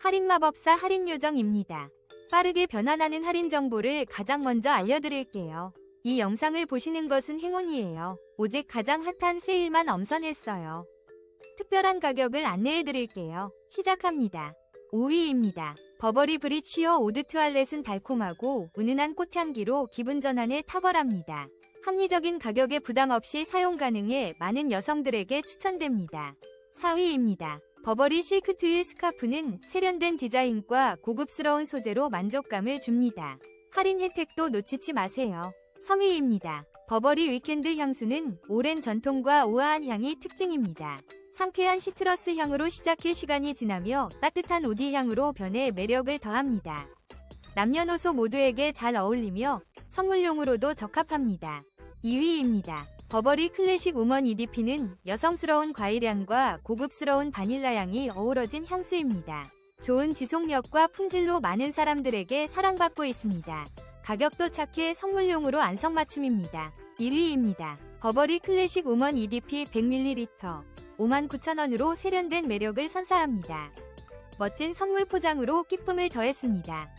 할인마법사 할인요정입니다. 빠르게 변환하는 할인 정보를 가장 먼저 알려드릴게요. 이 영상을 보시는 것은 행운이에요. 오직 가장 핫한 세일만 엄선했어요. 특별한 가격을 안내해드릴게요. 시작합니다. 5위입니다. 버버리 브리치어 오드 트왈렛은 달콤하고 은은한 꽃향기로 기분 전환에 탁월합니다. 합리적인 가격에 부담 없이 사용 가능해 많은 여성들에게 추천됩니다. 4위입니다. 버버리 실크 트윌 스카프는 세련된 디자인과 고급스러운 소재로 만족감을 줍니다. 할인 혜택도 놓치지 마세요. 3위입니다. 버버리 위켄드 향수는 오랜 전통과 우아한 향이 특징입니다. 상쾌한 시트러스 향으로 시작해 시간이 지나며 따뜻한 우디 향으로 변해 매력을 더합니다. 남녀노소 모두에게 잘 어울리며 선물용으로도 적합합니다. 2위입니다. 버버리 클래식 우먼 EDP는 여성스러운 과일향과 고급스러운 바닐라 향이 어우러진 향수입니다. 좋은 지속력과 품질로 많은 사람들에게 사랑받고 있습니다. 가격도 착해 선물용으로 안성맞춤입니다. 1위입니다. 버버리 클래식 우먼 EDP 100ml 59,000원으로 세련된 매력을 선사합니다. 멋진 선물 포장으로 기쁨을 더했습니다.